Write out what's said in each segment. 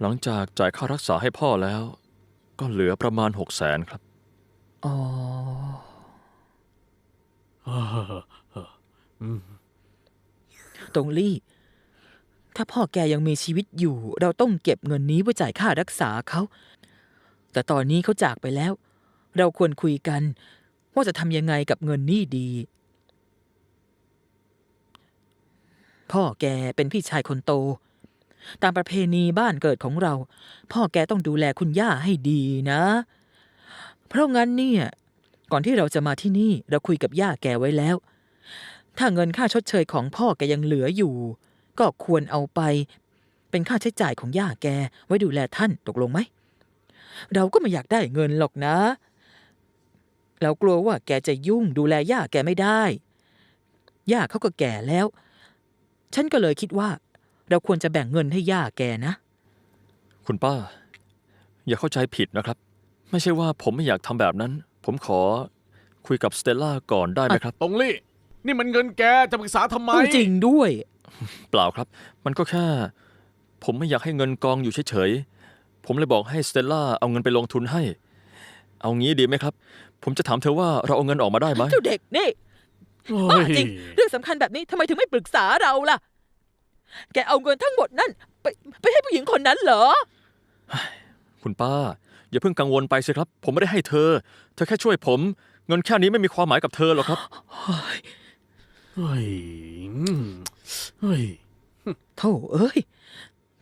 หลังจากจ่ายค่ารักษาให้พ่อแล้ว ก็เหลือประมาณหกแสนครับ อ๋อ ตรงลี่ ถ้าพ่อแกยังมีชีวิตอยู่ เราต้องเก็บเงินนี้ไว้จ่ายค่ารักษาเขา แต่ตอนนี้เขาจากไปแล้ว เราควรคุยกัน ว่าจะทำยังไงกับเงินนี้ดี พ่อแกเป็นพี่ชายคนโต ตามประเพณีบ้านเกิดของเรา พ่อแกต้องดูแลคุณย่าให้ดีนะ เพราะงั้นเนี่ย ก่อนที่เราจะมาที่นี่เราคุยกับย่าแกไว้แล้ว ถ้าเงินค่าชดเชยของพ่อแกยังเหลืออยู่ ก็ควรเอาไป เป็นค่าใช้จ่ายของย่าแกไว้ดูแลท่านตกลงไหม เราก็ไม่อยากได้เงินหรอกนะเรากลัวว่าแกจะยุ่งดูแลย่าแกไม่ได้ ย่าเขาก็แก่แล้ว ฉันก็เลยคิดว่า เราควรจะแบ่งเงินให้ย่าแกนะ คุณป้า อย่าเข้าใจผิดนะครับ ไม่ใช่ว่าผมไม่อยากทำแบบนั้น ผมขอคุยกับสเตลล่าก่อนได้ไหมครับ ตรงลี่ นี่มันเงินแกจะปรึกษาทำไม จริงด้วย เปล่าครับ มันก็แค่ ผมไม่อยากให้เงินกองอยู่เฉยๆ ผมเลยบอกให้สเตลล่าเอาเงินไปลงทุนให้ เอางี้ดีไหมครับ ผมจะถามเธอว่าเราเอาเงินออกมาได้ไหมเจ้าเด็กนี่โอ้บ้ายจริง เรื่องสำคัญแบบนี้ทำไมถึงไม่ปรึกษาเราล่ะ แกเอาเงินทั้งหมดนั่น ไปไปให้ผู้หญิงคนนั้นเหรอ คุณป้า อย่าเพิ่งกังวลไปสิครับ ผมไม่ได้ให้เธอ เธอแค่ช่วยผม เงินแค่นี้ไม่มีความหมายกับเธอหรอกครับ เฮ้ยอืมเฮ้ยโธ่เอ้ย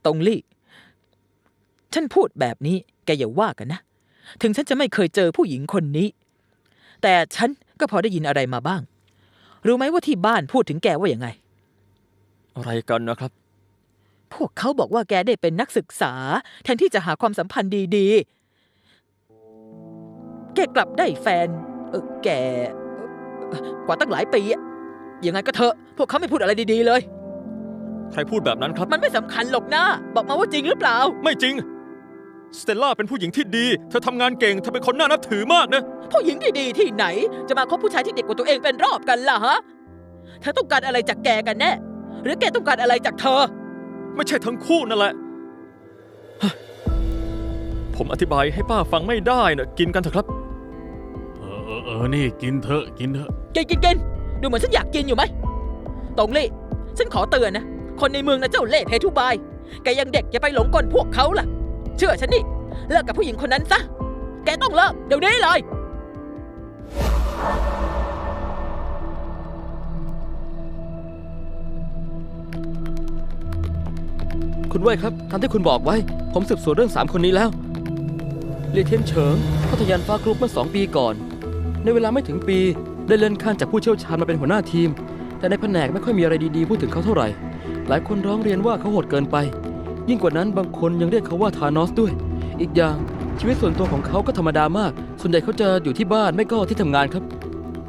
ตรงลี่ ฉันพูดแบบนี้ แกอย่าว่ากันนะ ถึงฉันจะไม่เคยเจอผู้หญิงคนนี้ แต่ฉันก็พอได้ยินอะไรมาบ้าง รู้ไหมว่าที่บ้านพูดถึงแกว่าอย่างไง อะไรกันนะครับ พวกเขาบอกว่าแกได้เป็นนักศึกษา แทนที่จะหาความสัมพันธ์ดีๆ แกกลับได้แฟน เออแกเอ่อกว่าตั้งหลายปีอะยังไงก็เถอะ พวกเขาไม่พูดอะไรดีๆเลย ใครพูดแบบนั้นครับ มันไม่สำคัญหรอกนะบอกมาว่าจริงหรือเปล่า ไม่จริง สเตลล่าเป็นผู้หญิงที่ดี เธอทำงานเก่ง เธอเป็นคนน่านับถือมากนะ ผู้หญิงที่ดีที่ไหน จะมาคบผู้ชายที่เด็กกว่าตัวเองเป็นรอบกันล่ะฮะ เธอต้องการอะไรจากแกกันแน่ หรือแกต้องการอะไรจากเธอ ไม่ใช่ทั้งคู่นั่นแหละฮะผมอธิบายให้ป้าฟังไม่ได้นะกินกันเถอะครับ เออเออเออนี่กินเถอะกินเถอะกินกินกินดูเหมือนฉันอยากกินอยู่ไหมตรงเล่ฉันขอเตือนนะ คนในเมืองนะเจ้าเล่ห์เพทุบายแกยังเด็กอย่าไปหลงกลพวกเขาล่ะ เชื่อฉันนี่เลิกกับผู้หญิงคนนั้นซะ แกต้องเลิกเดี๋ยวนี้เลย คุณเว่ยครับตามที่คุณบอกไว้ ผมสืบสวนเรื่อง3คนนี้แล้วเลียเทียนเฉิงพัทยานฟ้ากรุ๊ปเมื่อ2ปีก่อน ในเวลาไม่ถึงปีได้เลื่อนขั้นจากผู้เชี่ยวชาญมาเป็นหัวหน้าทีม แต่ในแผนกไม่ค่อยมีอะไรดีๆ พูดถึงเขาเท่าไหร่ หลายคนร้องเรียนว่าเขาโหดเกินไป ยิ่งกว่านั้นบางคนยังเรียกเขาว่าธานอสด้วย อีกอย่างชีวิตส่วนตัวของเขาก็ธรรมดามาก ส่วนใหญ่เขาจะอยู่ที่บ้านไม่ก็ที่ทำงานครับ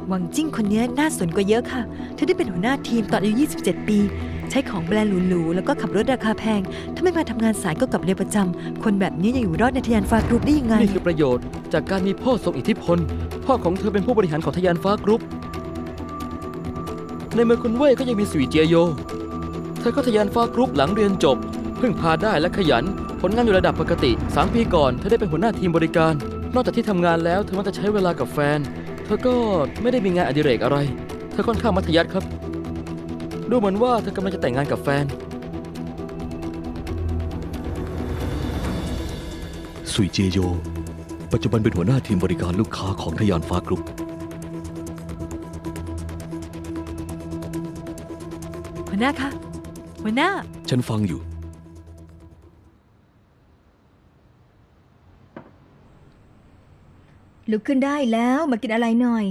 หวังจิ้งคนนี้น่าสนกว่าเยอะค่ะ เธอได้เป็นหัวหน้าทีมตอนอายุ 27 ปี ใช้ของแบรนด์หรูๆแล้วก็ขับรถราคาแพง ถ้าไม่มาทำงานสายก็กลับเร็วประจำ คนแบบนี้ยังอยู่รอดในทยานฟ้ากรุ๊ปได้ยังไง นี่คือประโยชน์จากการมีพ่อทรงอิทธิพล พ่อของเธอเป็นผู้บริหารของทยานฟ้ากรุ๊ป ในเมืองคุณเว่ยก็ยังมีสวีเจียโย เธอเข้าทยานฟ้ากรุ๊ปหลังเรียนจบ เพึ่งพาได้และขยัน ผลงานอยู่ระดับปกติ 3 ปีก่อนเธอได้เป็นหัวหน้าทีมบริการ นอกจากที่ทำงานแล้วเธอมักจะใช้เวลากับแฟน เธอก็ไม่ได้มีงานอดิเรกอะไร เธอค่อนข้างมัธยัสถ์ครับ ดูเหมือนว่าเธอกำลังจะแต่งงานกับแฟน สุยเจโย ปัจจุบันเป็นหัวหน้าทีมบริการลูกค้าของทยานฟ้ากรุ๊ป หัวหน้าคะหัวหน้า ฉันฟังอยู่ ลุกขึ้นได้แล้วมากินอะไรหน่อย